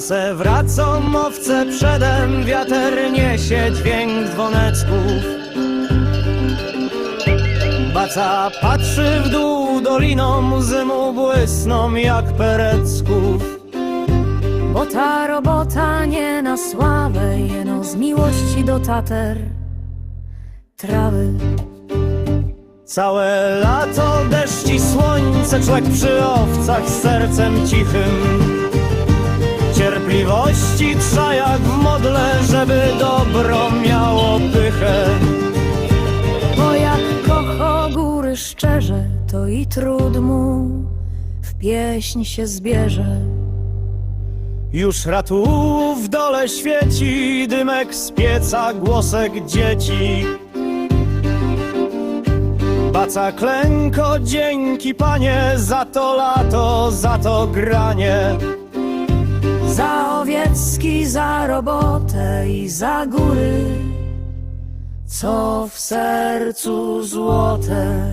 se wracą owce przedem, wiater niesie dźwięk dzwoneczków. Baca patrzy w dół doliną, łzy mu błysną jak perecków. Bo ta robota nie na sławę, jeno z miłości do tater trawy. Całe lato deszcz i słońce, człek przy owcach z sercem cichym. Cierpliwości trza jak w modle, żeby dobro miało pychę. Bo jak kocho góry szczerze, to i trud mu w pieśń się zbierze. Już ratu w dole świeci, dymek z pieca, głosek dzieci. Baca klęko, dzięki panie, za to lato, za to granie. Owiecki, za robotę i za góry, co w sercu złote.